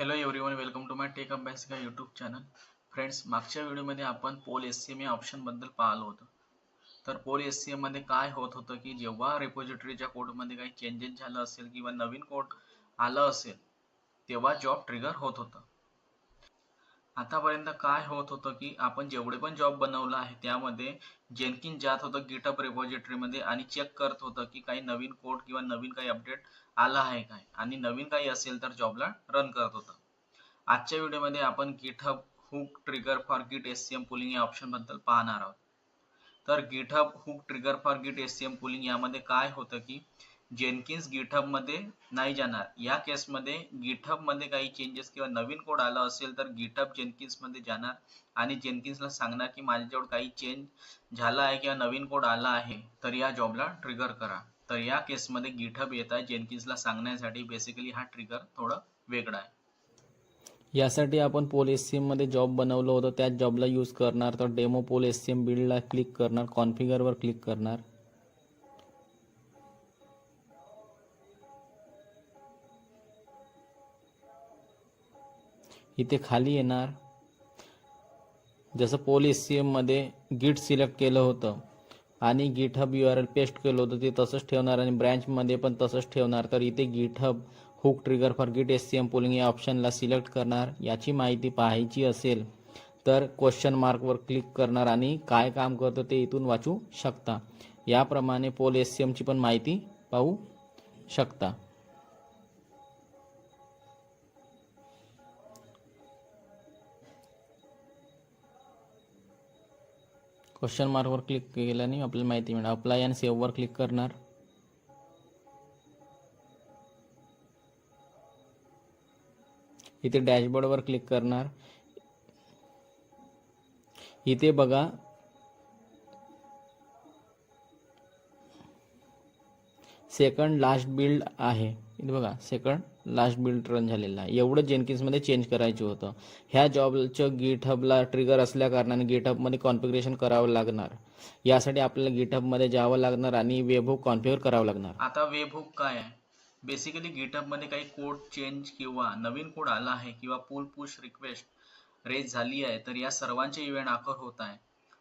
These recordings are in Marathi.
Hello everyone welcome to my tech अभ्यासिका YouTube channel friends मागच्या व्हिडिओमध्ये आपण पोल एस सी एम या ऑप्शनबद्दल पाहिलं होतं. तर पोल एस सी एममध्ये काय होत होतं की जेव्हा रेपॉझिटरीच्या कोडमध्ये काही चेंजेस झालं असेल किंवा नवीन कोड आलं असेल तेव्हा जॉब ट्रिगर होत होतं. आतापर्यंत काय होत होतं की आपण जेवढे पण जॉब बनवलं आहे त्यामध्ये जेनकिन जात होतं गिटअप रेपॉझिटरीमध्ये आणि चेक करत होतं की काही नवीन कोड किंवा नवीन काही अपडेट आला आहे काय. आणि नवीन काही असेल तर जॉबला रन करत होतं. आजच्या व्हिडिओमध्ये आपण GitHub hook trigger for Git S C M polling या ऑप्शनबद्दल पाहणार आहोत. तर GitHub hook trigger for Git S C M polling यामध्ये काय होतं की जेनकिन्स गिटहबमध्ये नाही जाणार. या केसमध्ये गिटहबमध्ये काही चेंजेस किंवा नवीन कोड आला असेल तर गिटहब जेनकिन्समध्ये जाणार. आणि जेनकिन्सला सांगणार की माझ्याजवळ काही चेंज झाला आहे किंवा नवीन कोड आला आहे तर या जॉबला ट्रिगर करा. तर या केसमध्ये गिटहब येत आहे. जेनकिन्सला सांगण्यासाठी बेसिकली हा ट्रिगर थोडं वेगळा आहे. यासाठी आपण पोल एस सी एममध्ये जॉब बनवलं होतं. त्याच जॉबला यूज करणार. तर demo poll S C M बिल्डला click करणार. कॉन्फिगरवर क्लिक करणार. इथे खाली येणार. जसं पोल एस सी एममध्ये गिट सिलेक्ट केलं होतं आणि GitHub U R L paste केलं होतं ते तसंच ठेवणार आणि ब्रँचमध्ये पण तसंच ठेवणार. तर इथे GitHub hook trigger for Git S C M polling या ऑप्शनला सिलेक्ट करणार. याची माहिती पाहायची असेल तर क्वेश्चन मार्कवर क्लिक करणार आणि काय काम करतं ते इथून वाचू शकता. याप्रमाणे पोल एस सी एमची पण माहिती पाहू शकता. क्वेश्चन मार्कवर क्लिक केल्याने आपल्याला माहिती मिळणार. अप्लाय आणि सेव्हवर क्लिक करणार. इथे डॅशबोर्डवर क्लिक करणार. इथे बघा सेकंड लास्ट बिल्ड आहे. इथे बघा सेकंड लास्ट बिल्ड रन झालेला आहे. एवढं जेनकिन्समध्ये चेंज करायचं होतं. ह्या जॉबचं गिटहबला ट्रिगर असल्या कारणाने गिटहबमध्ये कॉन्फिगरेशन करावं लागणार. यासाठी आपल्याला गिटहबमध्ये जावं लागणार आणि वेबहुक कॉन्फिगर करावं लागणार. आता वेबहुक काय आहे? बेसिकली गिटहबमध्ये काही कोड चेंज किंवा नवीन कोड आला आहे किंवा पुल पुश रिक्वेस्ट रेज झाली आहे तर या सर्वांचे इव्हेंट आकर होत आहे.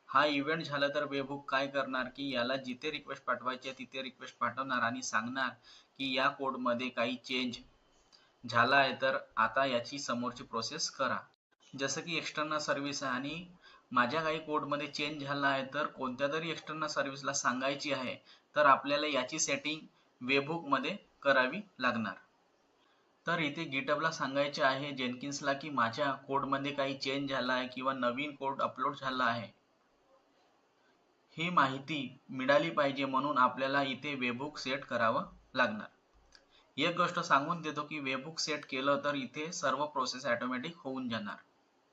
हा इव्हेंट झाला तर वेबुक काय करणार? की याला जिथे रिक्वेस्ट पाठवायची आहे तिथे रिक्वेस्ट पाठवणार आणि सांगणार की या कोडमध्ये काही चेंज झाला आहे तर आता याची समोरची प्रोसेस करा. जसं की एक्सटर्नल सर्व्हिस आहे आणि माझ्या काही कोडमध्ये चेंज झाला आहे तर कोणत्या तरी एक्सटर्नल सर्व्हिसला सांगायची आहे तर आपल्याला याची सेटिंग वेबुकमध्ये करावी लागणार. तर इथे गिटअपला सांगायचे आहे जेनकिन्सला की माझ्या कोडमध्ये काही चेंज झाला आहे किंवा नवीन कोड अपलोड झाला आहे. ही माहिती मिळाली पाहिजे म्हणून आपल्याला इथे वेबुक सेट करावं लागणार. एक गोष्ट सांगून देतो की वेबुक सेट केलं तर इथे सर्व प्रोसेस ऑटोमॅटिक होऊन जाणार.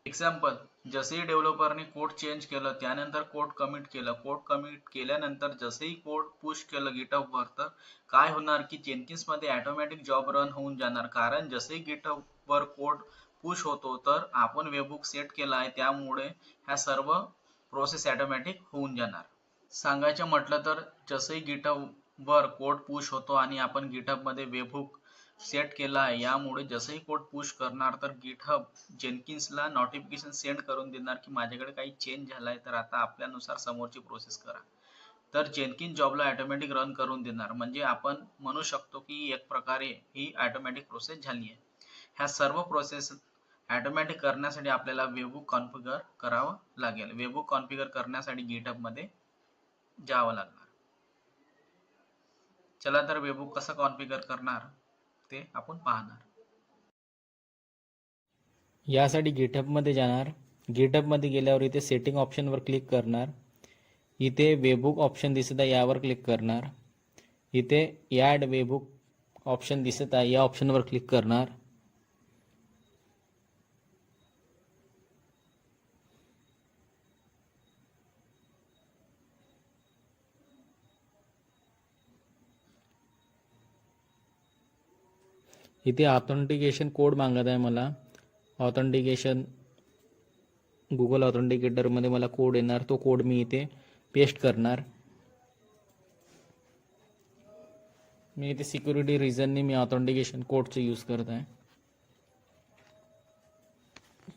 एक्झाम्पल जसेही डेव्हलपरने कोड चेंज केलं त्यानंतर कोड कमिट केलं. कोड कमिट केल्यानंतर जसेही कोड पुश केलं गिटअपवर तर काय होणार की जेनकिन्समध्ये ऑटोमॅटिक जॉब रन होऊन जाणार. कारण जसेही गिटअपवर कोड पुश होतो तर आपण वेबुक सेट केला आहे त्यामुळे ह्या सर्व प्रोसेस ऑटोमॅटिक होऊन जाणार. सांगायचं म्हटलं तर जसंही गिटअपवर कोड पुश होतो आणि आपण गिटहबमध्ये वेबहुक सेट केला आहे यामुळे जसंही कोड पुश करणार तर गिटहब जेनकिन्सला नोटिफिकेशन सेंड करून देणार की माझ्याकडे काही चेंज झाला आहे तर आता आपल्यानुसार समोरची प्रोसेस करा. तर जेनकिन जॉबला ऑटोमॅटिक रन करून देणार. म्हणजे आपण म्हणू शकतो की एक प्रकारे ही ऑटोमॅटिक प्रोसेस झाली आहे. ह्या सर्व प्रोसेस ऑटोमॅटिक करण्यासाठी आपल्याला वेबुक कॉन्फिगर करावं लागेल. वेबुक कॉन्फिगर करण्यासाठी गिटहबमध्ये जावं लागणार. चला तर वेबुक कसं कॉन्फिगर करणार ते आपण पाहणार. यासाठी गिटहबमध्ये जाणार. गिटहबमध्ये गेल्यावर इथे सेटिंग ऑप्शनवर क्लिक करणार. इथे वेबुक ऑप्शन दिसत आहे यावर क्लिक करणार. इथे ॲड वेबुक ऑप्शन दिसत आहे या ऑप्शनवर क्लिक करणार. इथे ऑथेंटिकेशन कोड मागत आहे मला. ऑथेंटिकेशन गुगल ऑथेंटिकेटरमध्ये मला कोड येणार. तो कोड मी इथे पेस्ट करणार. मी इथे सिक्युरिटी रिझननी मी ऑथेंटिकेशन कोडचं यूज करत आहे.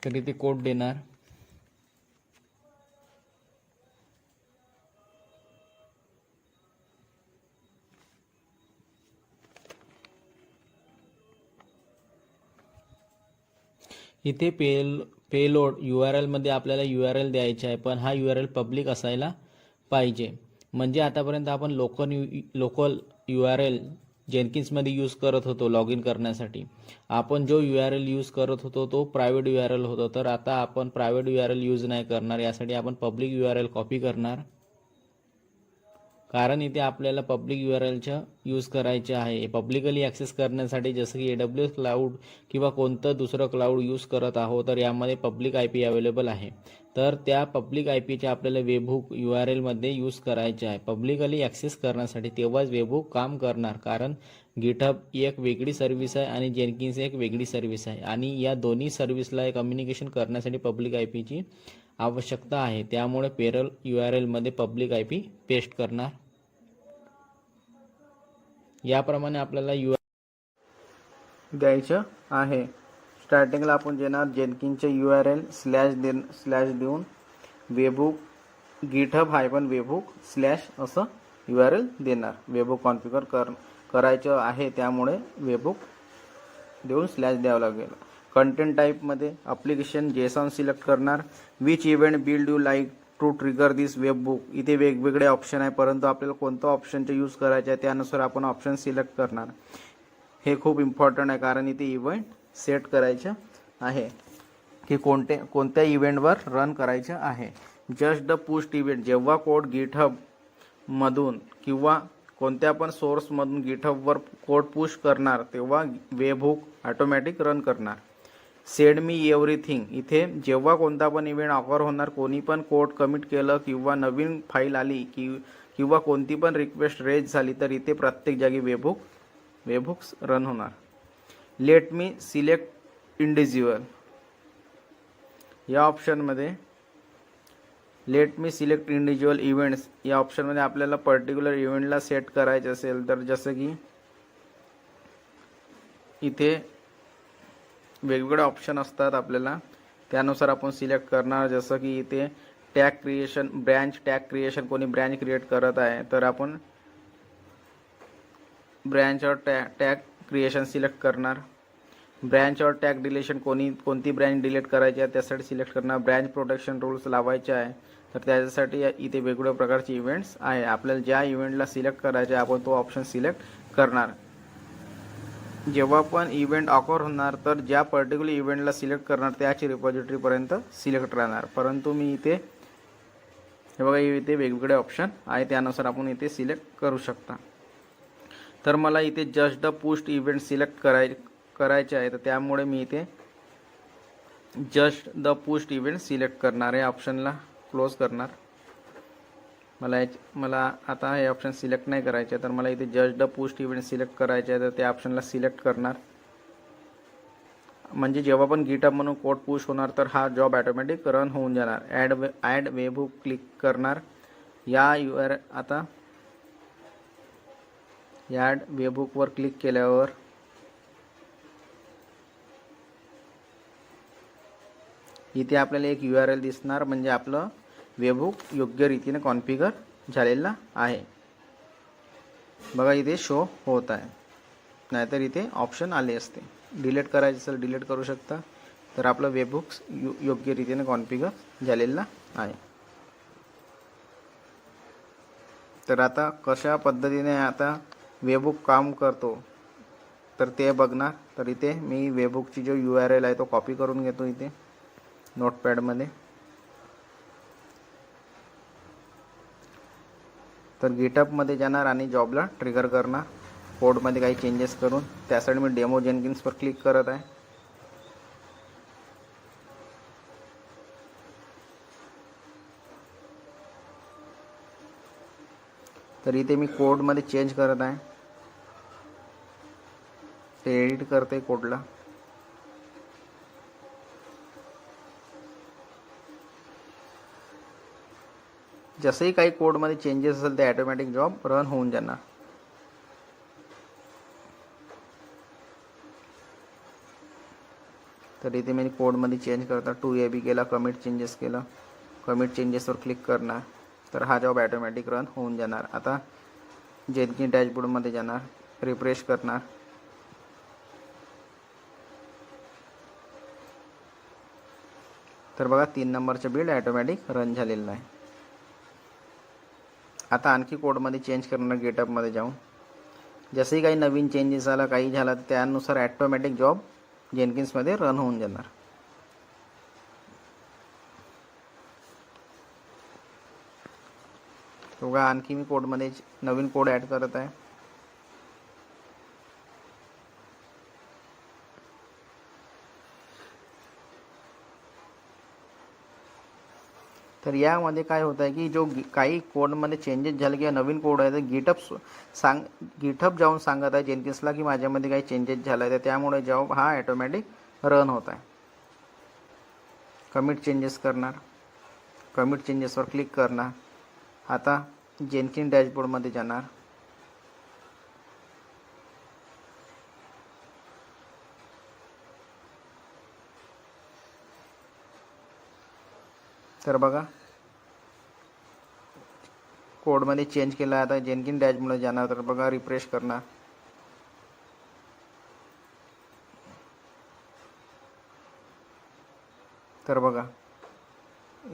तर इथे कोड देणार. इथे पेल पेलोड यू आर एलमध्ये आपल्याला यू आर एल द्यायचे आहे पण हा यू आर एल पब्लिक असायला पाहिजे. म्हणजे आतापर्यंत आपण local U local U R L जेनकिन्समध्ये use करत होतो लॉग इन करण्यासाठी. आपण जो यू आर एल यूज करत होतो तो प्रायव्हेट यू आर एल होतो. तर आता आपण private U R L use नाही करणार. यासाठी आपण public U R L copy करणार कारण इथे आपल्याला पब्लिक यू आर एलचं यूज करायचे आहे. पब्लिकली ॲक्सेस करण्यासाठी जसं की ए डब्ल्यू एस क्लाऊड किंवा कोणतं दुसरं क्लाऊड यूज करत आहोत तर यामध्ये पब्लिक आय पी अवेलेबल आहे. तर त्या पब्लिक आय पीचे आपल्याला वेबहुक यू आर एलमध्ये यूज करायचे आहे. पब्लिकली ॲक्सेस करण्यासाठी तेव्हाच वेबहुक काम करणार कारण गिटहब एक वेगळी सर्व्हिस आहे आणि जेनकिन्स एक वेगळी सर्व्हिस आहे. आणि या दोन्ही सर्व्हिसला कम्युनिकेशन करण्यासाठी पब्लिक आय पीची आवश्यकता आहे. त्यामुळे पेरल यू आर एलमध्ये पब्लिक आय पी पेस्ट करणार. याप्रमाणे आपल्याला यू द्यायचं आहे. स्टार्टिंगला आपण देणार जेनकिनचे यू आर एल स्लॅश दे स्लॅश देऊन webhook GitHub hyphen webhook slash असं यू आर एल देणार. वेबुक कॉन्फिगर कर करायचं आहे त्यामुळे वेबुक देऊन स्लॅश द्यावं लागेल. कंटेंट टाईपमध्ये अप्लिकेशन जेसॉन सिलेक्ट करणार. Which event build you like to trigger this webhook इथे वेगवेगळे ऑप्शन आहे परंतु आपल्याला कोणतं ऑप्शनचे यूज करायचे आहे त्यानुसार आपण ऑप्शन सिलेक्ट करणार. हे खूप इम्पॉर्टंट आहे कारण इथे इव्हेंट सेट करायचं आहे. की कोणते कोणत्या इव्हेंटवर रन करायचं आहे. जस्ट द पुस्ट इव्हेंट जेव्हा कोड गिटहबमधून किंवा कोणत्या पण सोर्समधून गिटहबवर कोड पुश करणार तेव्हा वेबहुक ऑटोमॅटिक रन करणार. Send me everything. इथे जेव्हा कोणता पण इव्हेंट ऑफर होणार कोणी पण कोड कमिट केलं किंवा नवीन फाईल आली कि किंवा कोणती पण रिक्वेस्ट रेज झाली तर इथे प्रत्येक जागी वेबुक वेबुक्स रन होणार. लेट मी सिलेक्ट इंडिव्हिज्युअल या ऑप्शनमध्ये let me select individual events या ऑप्शनमध्ये आपल्याला पर्टिक्युलर इव्हेंटला सेट करायचे असेल तर जसं की इथे वेगवेगळे ऑप्शन असतात आपल्याला. त्यानुसार आपण सिलेक्ट करणार. जसं की इथे tag creation branch tag creation कोणी ब्रँच क्रिएट करत आहे तर आपण branch or tag tag creation select करणार. ब्रँच और टॅग डिलेशन कोणी कोणती ब्रँच डिलीट करायची आहे त्यासाठी सिलेक्ट करणार. ब्रँच प्रोटेक्शन रूल्स लावायचे आहे तर त्याच्यासाठी इथे वेगवेगळ्या प्रकारचे इव्हेंट्स आहे. आपल्याला ज्या इव्हेंटला सिलेक्ट करायचे आपण तो ऑप्शन सिलेक्ट करणार. जेव्हा पण इव्हेंट ऑकर होणार तर ज्या पर्टिक्युलर इव्हेंटला सिलेक्ट करणार त्याची रिपॉझिटरीपर्यंत सिलेक्ट राहणार. परंतु मी इथे हे बघा इथे वेगवेगळे ऑप्शन आहे त्यानुसार आपण इथे सिलेक्ट करू शकता. तर मला इथे just the push event select कराय करायचे आहे तर त्यामुळे मी इथे just the push event select करणार या ऑप्शनला क्लोज करणार. मला याच मला आता हे ऑप्शन सिलेक्ट नाही करायचे तर मला इथे जज द पोस्ट इव्हेंट सिलेक्ट करायचे आहे तर त्या ऑप्शनला सिलेक्ट करणार. म्हणजे जेव्हा पण गिटअप म्हणून कोड पुश होणार तर हा जॉब ॲटोमॅटिक रन होऊन जाणार. ॲड वे ॲड वेबुक क्लिक करणार. या यू आर आता या ॲड वेबुकवर क्लिक केल्यावर इथे आपल्याला एक यू आर एल दिसणार म्हणजे आपलं वेबुक योग्य रीतीने कॉन्फिगर झालेला आहे. बघा इथे शो होत आहे. नाहीतर इथे ऑप्शन आले असते. डिलीट करायचं असेल डिलीट करू शकता. तर आपलं वेबहुक्स यो योग्य रीतीने कॉन्फिगर झालेला आहे. तर आता कशा पद्धतीने आता वेबुक काम करतो तर ते बघणार. तर इथे मी वेबुकची जो यू आर एल आहे तो कॉपी करून घेतो इथे नोटपॅडमध्ये तर गिटअपमध्ये जाणार आणि जॉबला ट्रिगर करणार. कोडमध्ये काही चेंजेस करून. त्यासाठी मी डेमो जेनकिन्सवर क्लिक करत आहे. तर इथे मी कोडमध्ये चेंज करत आहे. ते एडिट करते कोडला जसंही काही कोडमध्ये चेंजेस असेल ते ॲटोमॅटिक जॉब रन होऊन जाणार. तर इथे मी कोडमध्ये चेंज करता टू ए बी केला कमिट चेंजेस केलं. कमिट चेंजेसवर क्लिक करणार. तर हा जॉब ॲटोमॅटिक रन होऊन जाणार. आता जेनकी डॅशबोर्डमध्ये जाणार. रिफ्रेश करणार. तर बघा तीन नंबरचं बिल्ड ॲटोमॅटिक रन झालेलं आहे. आता आणखी कोडमध्ये चेंज करणार गेटअपमध्ये जाऊन. जसंही काही नवीन चेंजेस आला, काही झाला तर त्यानुसार ॲटोमॅटिक जॉब जेनकिन्समध्ये रन होऊन जाणार. बघा, आणखी मी नवीन कोड ऐड करत आहे. तर यामध्ये काय होतं आहे की जो काही कोडमध्ये चेंजेस झाले किंवा नवीन कोड आहे तर गिटअप सांग गिटअप जाऊन सांगत आहे जेनकिन्सला की माझ्यामध्ये काही चेंजेस झाला आहे तर त्यामुळे जॉब हा ॲटोमॅटिक रन होत आहे. कमिट चेंजेस करणार. कमिट चेंजेसवर क्लिक करणार. आता जेनकिन डॅशबोर्डमध्ये जाणार. तर बघा. कोडमध्ये चेंज केला आता. जेनकिन डॅशबोर्डमध्ये जाणार. तर बघा रिफ्रेश करणार. तर बघा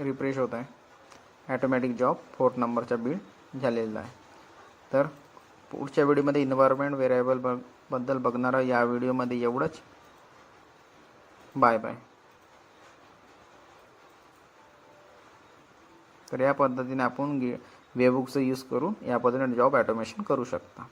रिफ्रेश होत आहे. ॲटोमॅटिक जॉब फोर्थ नंबरचा बिल झालेला आहे. तर पुढच्या व्हिडिओमध्ये इन्व्हायरमेंट व्हेरिएबल बद्दल बघणार. या व्हिडिओमध्ये एवढंच. बाय बाय तर या पद्धतीने आपण गे वेबुकचा यूज करून या पद्धतीने जॉब ॲटोमेशन करू शकता.